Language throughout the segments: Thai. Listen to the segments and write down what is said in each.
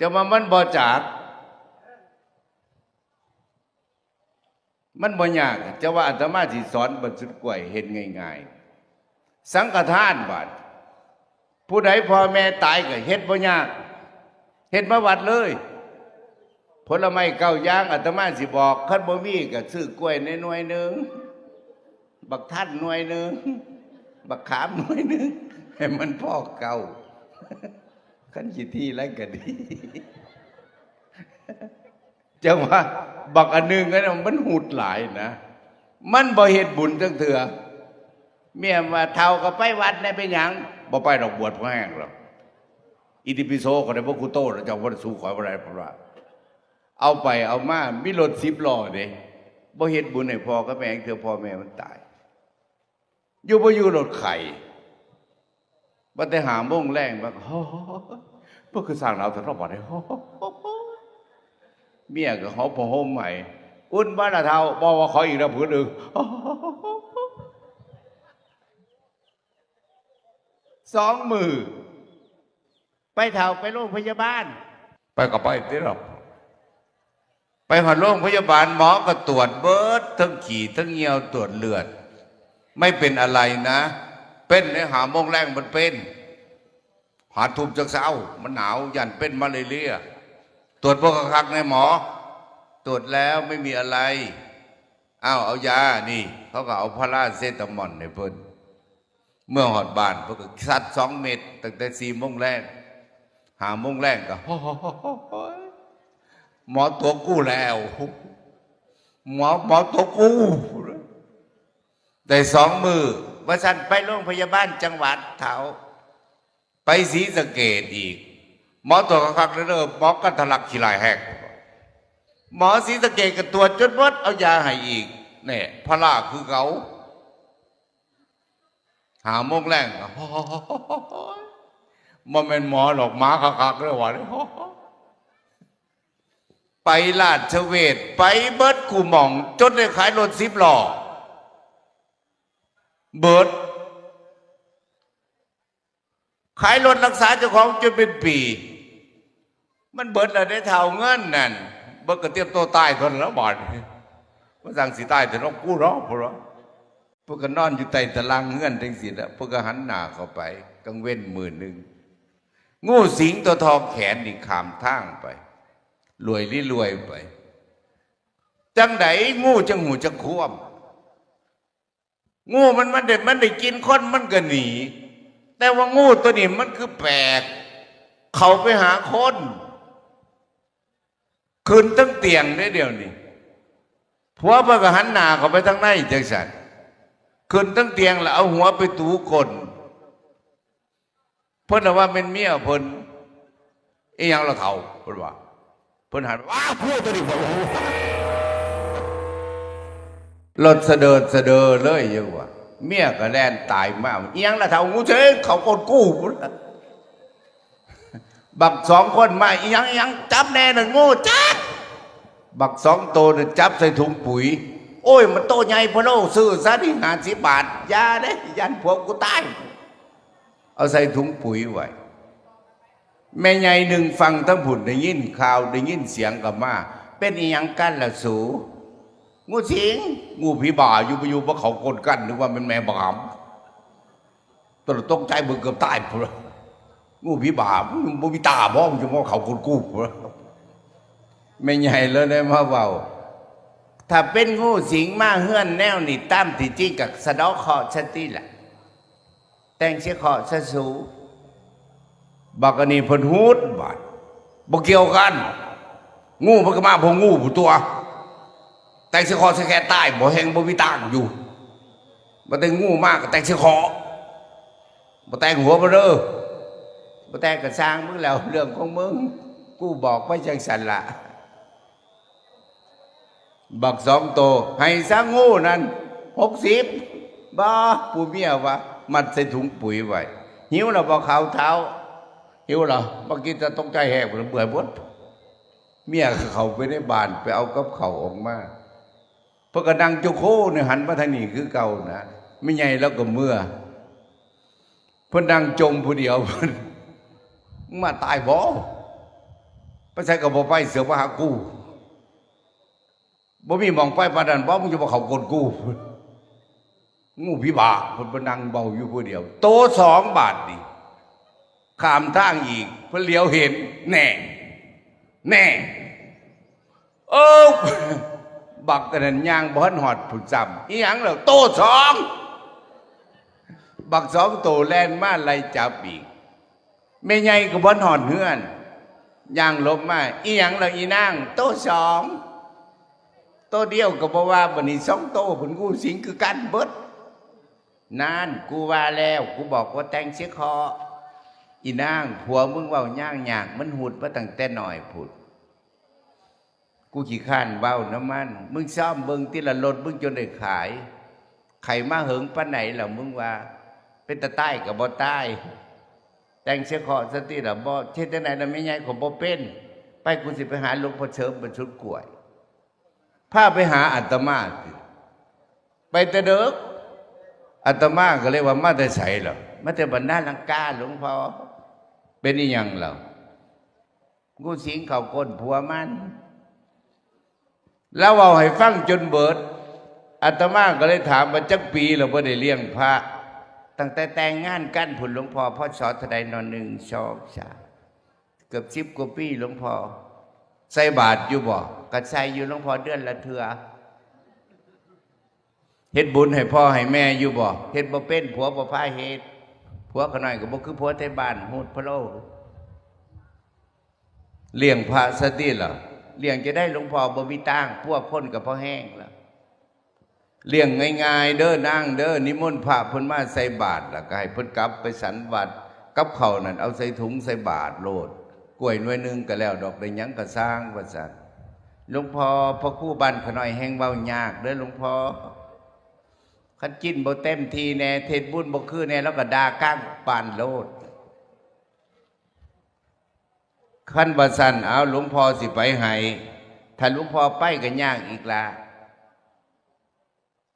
จะมามันบ่จากมันบ่ยากจะว่าอาตมาสิสอนบรรสุดกล้วยเห็นง่ายๆ สังฆทานบาดผู้ใดพ่อแม่ตายก็เฮ็ดบ่ยากเฮ็ดมาวัดเลย ผลไม้เก้าอย่างอาตมาสิบอกคันบ่มีก็ซื้อกล้วยในหน่วยหนึงบักท่านหน่วยหนึงบักขามหน่วยหนึงให้มันพ่อเก่า ขันขีที่ไรก็ดีจังว่า บักอันหนึงก็มันหูดหลายนะ มันบ่เฮ็ดบุญจังเถื่อเมียมาเท่าก็ไปวัดในเป็นหยังบ่ไปดอกบวชพ่อแห้งหรอกอิติปิโสก็ได้บ่คุโต้เจ้าบ่ได้สู้ขอยบ่ได้เพระว่าเอาไปเอามามีรถ10ล้อเด้บ่เฮ็ดบุญให้พ่อกับแม่เถื่อพ่อแม่มันตาย อยู่บ่อยู่รถไข่ บัดแต่หาโมงแรงบักโอ้โหพวกคือสร้างเราแต่รอบบ่ได้โอ้โหเมียก็เขาพอห่มใหม่อุ่นบ้านละเท่าบอกว่าขออีกระผืนหนึ่งโอ้โหสองมือ ไปเท่าไปโรงพยาบาล ไปก็ไปที่หรอกไปหาโรงพยาบาลหมอก็ตรวจเบิดทั้งขี่ทั้งเหี่ยวตรวจเลือด ไม่เป็นอะไรนะ เป็นในหาโมงแรงมันเป็นหาทุบจากเช้ามันหนาวยันเป็นมาเลเรียตรวจพวกคักในหมอ ตรวจแล้วไม่มีอะไรอ้าวเอายานี่เขาก็เอาพาราเซตามอลในเพิ่นเมื่อหอดบานเพิ่นก็ซัดสองเม็ดตั้งแต่สี่โมงแรกหาโมงแรกก็หมอตัวกู้แล้ว หมอหมอตัวกู้ได้สองมือ ว่าสันไปโรงพยาบาลจังหวัดเถาไปศรีสะเกดอีก หมอตัวจคักๆเริ่มหมอกันทะลักขี้ลายแหกหมอศรีสะเกดก็ตรวจจนหมดเอายาให้อีกเนี่ยพระลาคือเขาหาโมงแรงมันเป็นหมอหรอกหมาคักๆเลยว่ะไปลาดเชเวดไปเบิดกูหม่อง จนได้ขายรถสิบหล้อ เบิด ขายรถรักษาเจ้าของจนเป็นปี มันเบิดแล้วได้เท่าเงินนั่นเบิดก็เตรียมตัวตายทนแล้วบอดมันสั่งสิตายแต่เรากู้ร้องพราพวกก็นอนอยู่ใต้ตารางเงื่อนทั้งสิ้นแล้วพวกก็หันหน้าเข้าไป กังเว้นหมื่นหนึ่งงูสิงตัวทองแขนนี่ขามทางไป รวยลิรวยไป จังไดงูจังหูจังควม งูมันมันเด็ดมันได้กินคนมันก็หนี แต่ว่างูตัวนี้มันคือแปลก เขาไปหาคนคืนตั้งเตียงได้เดียวนี่ผัวเพิ่นก็หันหน้าเขาไปทางในจังสันคืนตั้งเตียงแล้วเอาหัวไปตูกนเพิ่นน่ะว่าเป็นเมียเพิ่นอีหยังละเขาเพิ่นว่าเพิ่นหันว้าพูดตัวนี้ รถเสดินเสดอเลยยังว่าเมียก็แล่นตายมาเอียงละเท่างูเชงเขากดกู้บักสองคนมาเอียงเอียงจับแน่หนึ่งงูจับบักสองโตเนี่ยจับใส่ถุงปุ๋ย โอ้ย มันโตใหญ่พะโลซื้อซะที่หาสิบาทยาเด้ยันพวกกูตายเอาใส่ถุงปุ๋ยไว้แม่ใหญ่หนึ่งฟังทั้งผุนได้ยินข่าวได้ยินเสียงกับมา เป็นอีหยังกันละสู งูสิงงูผีบ่าอยู่ไปอยู่เพราะเขากดกันนึกว่าเป็นแม่บามตวตกใจมึงเกือบตายพุ่นงูผีบ่ามึงบ่มีตาบ่มึงจะมองเขากดกูพุ่นแม่ใหญ่เลยได้มาเว้าถ้าเป็นงูสิงมาเฮือนแนวนี่ตามที่จริงกับสะดอกคราะห์ชะติล่ะแต่งเสียคราะห์ซะสูบักอันนี้เพิ่นฮูดบาดบ่เกี่ยวกัน งูมันก็มาพองูผู้ตัว แต่งสิคอสิแค่ใต้บ่แหงบ่มีตางอยู่บ่แต่งงูมากแต่งสิคอบ่แต่งหัวบ่เด้อบ่แต่งก็สร้างมึงแล้วเรื่องของมึงกูบอกไว้จังสันละบักสองโตให้สร้างงูนั่นหกสิบบ้าผู้เมียว่ามัดใส่ถุงปุ๋ยไว้หิวแล้วบ่ขาวเท้าหิวเรอเมื่อกี้จะต้องใจแหกเบื่อหมดเมียเขาไปในบ้านไปเอากับเขาออกมา พระกระดังโจโคเนี่ยหันมาทางนี้คือเก่านะไม่ใหญ่แล้วก็เมื่อพ่นดังจมผู้เดียวพนมาตายบ่ไปใช้กับบ่ไปเสือมาหากูบ่มีมองไปปานนั้นบ่มึงจะบ่เขากนกูงูพิบากพ่นไปนั่งเบาอยู่ผู้เดียว โตสองบาทดิขามทางอีกเพิ่นเลี้ยวเห็นแน่ แน่ เออ บักกันนั้นย่างบ่ทันหอดผุดจำอีหยังเหรอโตสอง บักสองโตแลนมาไล่จับอีกแม่ใหญ่ก็บ่ทันหอดเฮือนย่างลบมาอีหยังเหรออีนางโตสองโตเดียวก็บ่ว่าบัดนี้สองโตเพิ่นกูสิงคือกันเบิดนานกูว่าแล้ว กูบอกว่าแต่งเสียคออีนางผัวมึงเว่าย่างยากมันหุดมาตั้งแต่หน่อยผุด กูขี้ข้านเบ้าน้ำมัน มึงซ่อมเบิงที่ละรถมึงจนได้ขาย ไข่มาเหิงป้าไหนล่ะมึงว่า เป็นตะใต้กับบ่ใต้ แต่งเสียคอสติละบ่เช่นไหนละไม่ใหญ่ของบ่เป็น ไปกูสิไปหาหลวงพ่อเชิมบรรชุดกล้วยพาไปหาอัตมาไปแต่เด็กอาตมาก็เลยว่ามาแต่ใสเหรอมาแต่บรรดาลังกาหลวงพ่อเป็นอีหยังเหรอกูสิงเขาก้นผัวมัน แล้วเอาให้ฟังจนเบิดอาตมาก็เลยถามว่าจักปีเราไ่ได้เลี้ยงพระตั้งแต่แต่งงานกันผุนหลวงพ่อพ่อสอนทดายนอนหนึ่งสองสามเกือบสิบกว่าปีหลวงพ่อใส่บาทอยู่บ่ก็ใส่อยู่หลวงพ่อเดือนละเทือเฮ็ดบุญให้พ่อให้แม่อยู่บ่เฮ็ดบ่เป็นผัวบ่พาเฮ็ดผัวขน้อยก็บ่คือผัวไทบ้านฮูดพะโลเลี้ยงพระสติเหรอ เลี้ยงจะได้หลวงพ่อบ่มีตังพวกพ้นกับพ่อแห้งล่ะเลี้ยงง่ายๆ เด้อนั่งเด้อนิมนต์พระเพิ่นมาใส่บาตรแล้วก็ให้เพิ่นกลับไปสันวัดกับเขานั่นเอาใส่ถุงใส่บาตรโลดกล้วยหน่วยหนึงก็แล้วดอกได้ยังก็สร้างว่าซั่นหลวงพ่อพระครูบ้านขน้อยแห้งเว้ายากเด้อหลวงพ่อขันกินบ่เต็มทีแน่เทศบุญบ่คือแน่แล้วก็ด่าก้างปานโลด ขั้นบัสันเอาหลวงพ่อสิไปให้ถ้าหลวงพ่อไปก็ยากอีกละ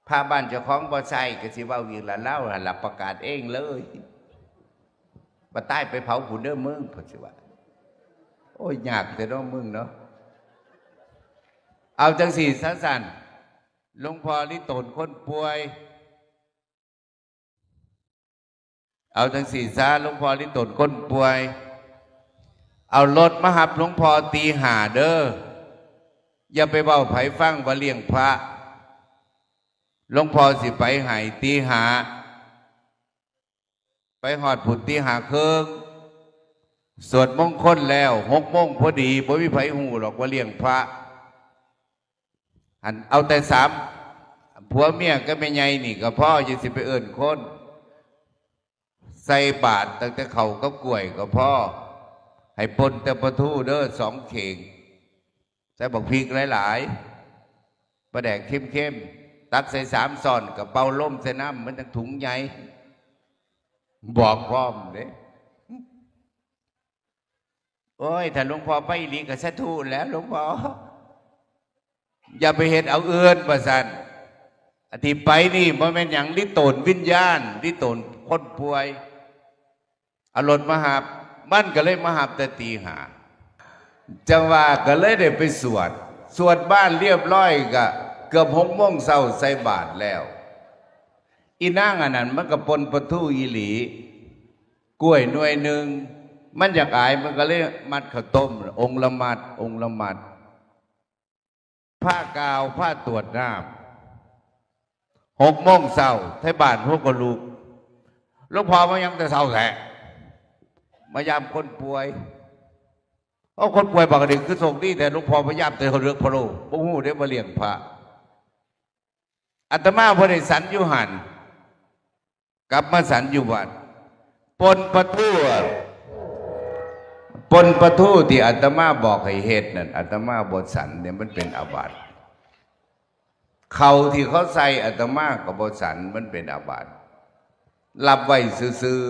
พาบ้านเจ้าของบ่ใส่ก็สิว้าอีกละเล่าหล่ะประกาศเองเลยบ่ใต้ไปเผาผู้เด้อมึงพิ่นสิว่า โอ้ยยากแต่น้องมึงเนาะเอาจังสี่สั้นๆหลวงพ่อนี่ตนคนป่วย เอาทั้งสี่ซาหลวงพ่อนี่ตนคนป่วย เอารถมาหับหลวงพ่อตีหาเด้ออย่าไปเบาไผฟังว่าเลี้ยงพระหลวงพ่อสิไปหายตีหา ไปหอดผุดตีหาเคืองสวดมงคลแล้วหกมงพอดีบ่มีไผหูหรอกว่าเลี้ยงพระอันเอาแต่สามผัวเมียก็ไม่ไงนี่ก็พ่อจะสิไปเอิ่นคน ใส่บาทตั้งแต่เขาก็กล้วยก็พ่อ ให้ปนแต่ประทูเด้อสองเข่งใส่บักพริกหลายๆประแดกเข้มๆตักใส่สามซอนกับเป่าล่มใส่น้ำมันตั้งถุงใหญ่บอกพร้อมเด้โอ้ยถ้าหลวงพ่อไปอีหลีกับสะทูแล้วหลวงพ่ออย่าไปเห็นเอาเอื้อนประสันอธิไปนี่มันเป็นอย่างลิโตนวิญญาณลิโตนคนป่วยอารมณ์มหาบ มันก็เลยมหาบแต่ตีหาจังหวะก็เลยได้ไปสวด สวดบ้านเรียบร้อยก็เกือบหกโมงเศร้าใส่บาทแล้ว อีนางอันนั้นมันก็ปนประทูอีหลี กล้วยหน่วยหนึ่งมันอยากอายมันก็เลยมัดข้าวต้ม องค์ละมัด องค์ละมัด ผ้ากาวผ้าตรวจน้ำหกโมงเศร้าไทยบ้านพวกก็ลูกลูกพ่อมายังแต่เศร้าแท้ มายามคนป่วยเพราะคนป่วยปกติคือส่งนี่แต่หลูกพ่อพยายามแต่เขาเลือกพระโลบ่หูได้มาเลี้ยงพระอาตมาพอได้สันยู่หันกลับมาสันยู่วัดปนประทูปนประทูที่อาตมาบอกให้เฮ็ดนั่นอาตมาบทสันเนี่ยมันเป็นอาบัติเขาที่เขาใส่อาตมากับบทสันมันเป็นอาบัติรับไว้ซื่อ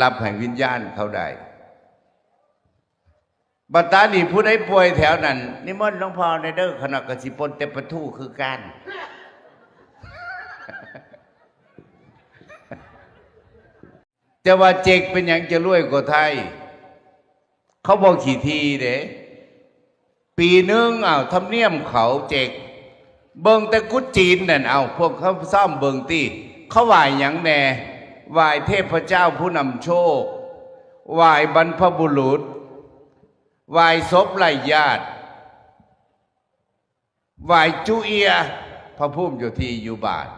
รับให้วิญญาณเขาได้บัตานีผู้ใดป่วยแถวนั้นนิมนต์หลวงพ่อในเด้อขณะกสิปนเตประทูคือการจะว่าเจกเป็นอย่างจะรวยกว่าไทย เขาบอกขี่ทีเด้ปีนึงเอาทำเนียมเขาเจก เบิงแต่กุจีนนั่นเอาพวกเขาซ่อมเบิงตีเขาไหวายหยังแน่ ไหวายเทพเจ้าผู้นำโชคไหวายบรรพบุรุษไหวายศพไร้ญาติไหวายจุเอีย พระพุ่มอยู่ที่อยู่บาท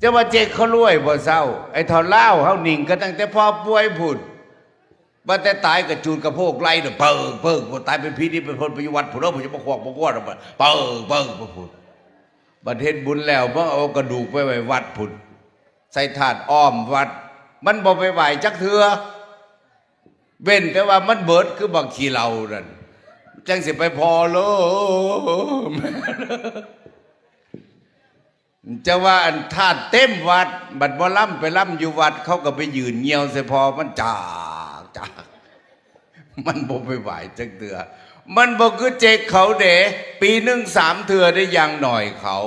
จะว่าเจกเขารวยบ่เศร้า ไอ้ท่าเล่าเขาหนิงกันตั้งแต่พ่อป่วยผุดบ่แต่ตายกับจูนกับพวกไรเด้อเปิงเปิงบ่ตายเป็นพี่นี่เป็นคนไปวัดผุดเด้อผมจะมาขวากมาขวดเด้อเปิงเปิงบ่ผุดบัดเทศบุญแล้วเพิ่งเอากระดูกไปไว้วัดผุด ส่ถาดอ้อมวัด มันบ่ไปไหวจักเถือเว้นแต่ว่ามันเบิดคือบักขี้เหล่านั่นจังสิไปพอเลยจะว่าอันธาตุเต็มวัด บัดบ่ล่ำไปล่ำอยู่วัด เขาก็ไปยืนเงียวใส่พอมันจากจากมันบ่ไปไหวจักเถือมันบอกคือเจกเขาเดปีหนึ่งสามเถือได้ยังหน่อยเขา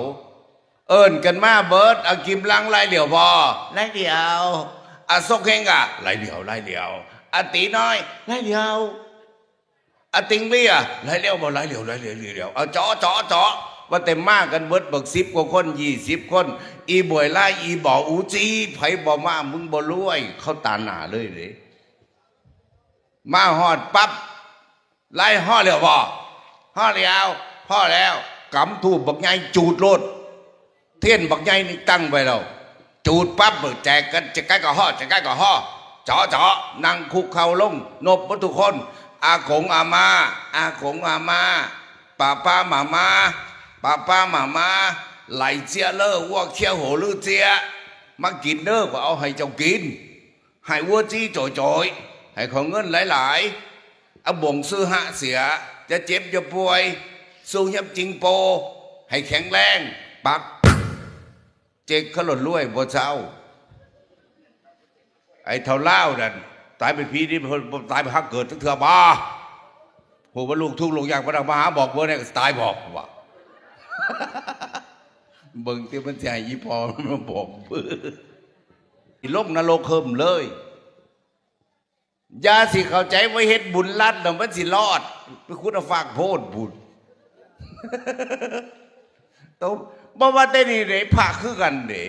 เอิ้นกันมาเบิร์ดเอากิมลังไล่เหลียวพอไล่เดียวอาซกเฮงอะไล่เดียวไล่เดียวอาตีน้อยไล่เดียวอาติงเบี้ยไล่เดียวบ่ไล่เดียวไล่เดียวไล่เดียวเอาเจาะเจาะเจาะว่าเต็มมากกันเบิดบักสิบกว่าคนยี่สิบคน อีบวยไล่อีบ่ออูจีไผบ่มามึงบ่รวย เขาตาหนาเลยเลยมาหอดปั๊บไล่ห่อเดียวบ่ห่อเดียวพ่อแล้วกำถูกบักใหญ่จูดโลด เทียนบักใหญ่นี่ตั้งไว้แล้วจูดปั๊บเบิแจกกันจะใกล้กับห่อจะใกล้กับห่อเจาะเจาะนั่งคุกเข่าลง นบวัตถุกคน อาขงอามาอาขงอามาป้าป้าหมามาป้าป้าหมามาไหลเจียเลอวัวเขี้ยวโหลือเจียมากินเด้อก็เอาให้เจ้ากิน ให้วัวจี้จ่อยๆให้ของเงินหลายๆเอาบ่งซื้อหะเสีย จะเจ็บจะป่วย สู้ยับจริงโป ให้แข็งแรงปัก จ๊กขล่นรวยบ่เช้าไอ้เท่าเล่านั่นตายเป็นผีนี่ตายเป็นฮักเกิดทั้งเถื่อบ้าโหว่าลูกทุกข์ลูกอยากมาดังมาหาบอกเบอร์เนี่ยก็ตายบอกว่าเบิ่งที่มันให้ยี่พอมันบอกเบอร์อีลงนรกเคิมเลยยาสิเข้าใจว่าเฮ็ดบุญลัดน่ะมันสิรอด ไปคุณเอาฝากโพดบุญต้อง บ่ว่าแต่นี่เด้พระคือกันเด้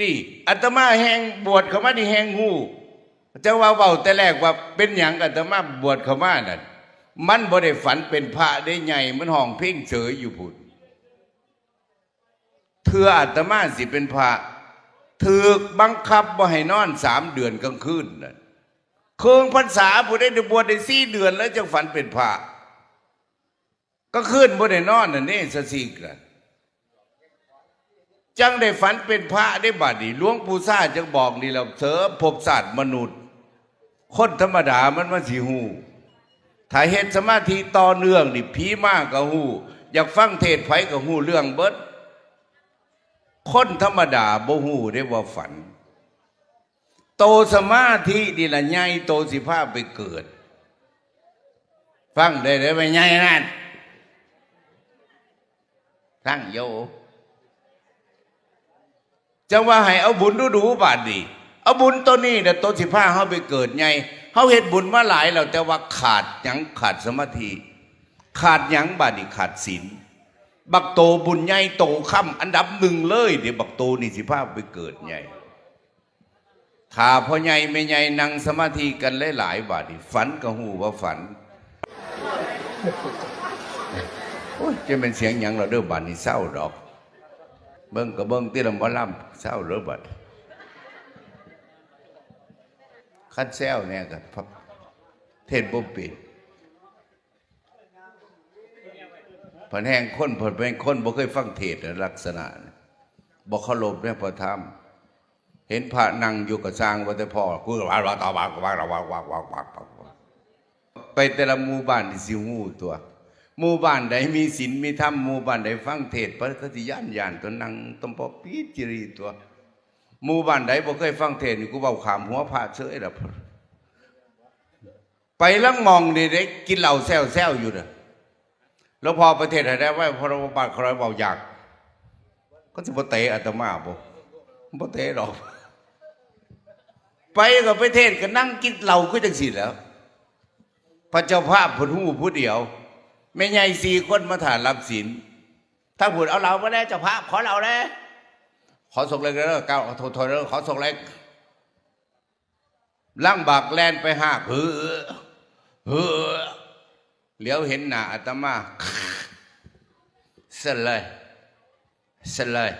นี่อาตมาแหงบวชเขามานี่แหงหูจะว่าเว้าแต่แรกว่าเป็นหยังอาตมาบวชเขามานั่นมันบ่ได้ฝันเป็นพระได้ใหญ่มันห้องเพ่งเฉยอยู่พุ่นเถืออาตมาสิเป็นพระถูกบังคับบ่ให้นอนสามเดือนกลางคืนนั่นเคืองพรรษาผู้ได้บวชได้สี่เดือนแล้วจึงฝันเป็นพระ ก็ขึ้นบ่ได้นอนน่ะนี่สสีกันจังได้ฝันเป็นพระได้บัดนี้หลวงปู่ซ่าจึงบอกนี่เราเสริมภพศาสตร์มนุษย์ คนธรรมดามันมาสิหูถ้าเฮ็ดสมาธิต่อเนื่องนี่ผีมากก็หูอยากฟังเทศไผก็หูเรื่องเบิดคนธรรมดาบ่หูได้ว่าฝัน โตสมาธินี่ละใหญ่โตสิภาพไปเกิด ฟังได้ได้ไหมใหญ่นั่น ตั้งโยจะว่าให้เอาบุญดูดูบาดดีเอาบุญตัวนี้เดี๋ยวตัวสิบห้าเขาไปเกิดไงเขาเห็นบุญมาหลายแล้วแต่ว่าขาดยังขาดสมาธิขาดยังบาดนีขาดศีลบักโตบุญใหญ่โตค่ำอันดับหนึ่งเลย เดี๋ยวบักโตนี่สิบห้าไปเกิดไงถ้าพ่อใหญ่ไม่ใหญ่นั่งสมาธิกันหลายๆบาดีฝันก็หูว่าฝัน จะเป็นเสียงหยังเราเด้อบัดนี้เศร้าดอก เบิ่งก็เบิ่งที่ลำบ่ล่ำเศร้าเด้อบัดคัดแซวเนี่ยกับเทศบ่เป็นเพันแห่งคนเพิ่นเป็นคนบ่เคยฟังเทศลักษณะบ่เคารพในพระธรรมเห็นพระนั่งอยู่กับสร้างว่าแต่พ่อกูว่าว่าตาว่าว่าว่าว่าว่าว่าว่าไปแต่ละหมู่บ้านที่สิฮู้ตัว หมู่บ้านใดมีศีลมีธรรมหมู่บ้านใดฟังเทศพระกติยานยานตัวนั่งตมปอปีจิรีตัวหมู่บ้านใดบ่เคยฟังเทศนี่กูเว้าขามหัวพระเฉยละไปลังมองนี่เด็กกินเหล้าแซวๆอยู่น่ะแล้วพอประเทศไหนได้ว่าพระบาทเขาเว้าอยาก ก็สิบ่เตะอาตมาบ่บ่เตะดอกไปกับไปเทศก็นั่งกินเหล้าคือจังซี่แล้ว พระเจ้าภาพผลหูผู้เดียว ไม่ใหญ่สี่คนมาถ่านรับศีลถ้าพูดเอาเราไม่ได้เจ้าภาพขอเราเลยขอส่งเลยก็แล้วก้าวโทษโทษแล้วขอส่งเลยล่างบากแลนไปหากเฮ้อเฮ้อเหลียวเห็นหน้าอาตมาเสร็จเลยเสร็จเลย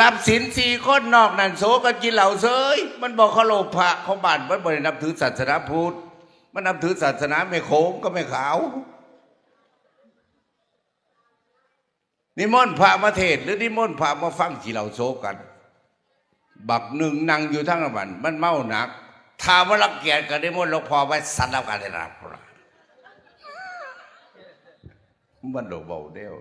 รับศีลสี่คนนอกนั่นโสกันกินเหล่าเซยมันบอกเขาโลภะเขาบ้านมันบรินับถือศาสนาพุทธ มันนับถือศาสนาไม่โขงก็ไม่ขาว นิมนต์พระมาเทศ หรือนิมนต์พระมาฟังกี่เหล่าโซกัน บักหนึ่งนั่งอยู่ทั้งวันมันเมาหนักถามว่ารังเกียจกันนิมนต์หลวงพ่อไว้สัตว์แล้วกันเลยนะมันโดเบาเดียว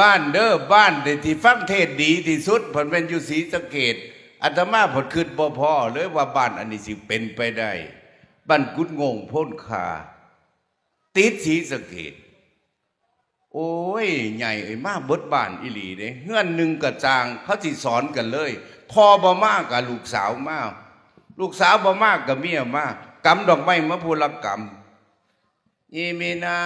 บ้านเด้อบ้านที่ฟังเทศดีที่สุดผลเป็นอยู่ศรีสะเกด อาตมาผลคืนบ่พอเลยว่าบ้านอันนี้สิเป็นไปได้บ้านกุดงงพ้นคาติดศรีสะเกดโอ้ย ใหญ่เอ้มาเบิดบ้านอิหลีเด้เฮือนหนึ่งกระจางเขาสิสอนกันเลยพ่อบ่มากกับลูกสาวมากลูกสาวบ่มากกับเมียมากกำดอกไม้มาพูละกำอิมินา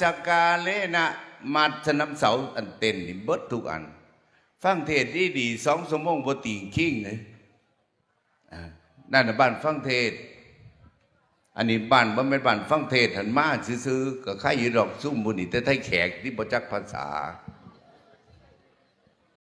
จักกาเลนะมัดสนำเสาอันเต้นนี่เบิดทุกอัน ฟังเทศดีดีสองสมองบติงคิงเลยอ่านั่นน่ะบ้านฟังเทศ อันนี้บ้านบ่เป็นบ้านฟังเทศหันมาซื่อๆก็ใครอยู่ดอกซุ่มบุนี่แต่ไทยแขกที่บ่จักภาษา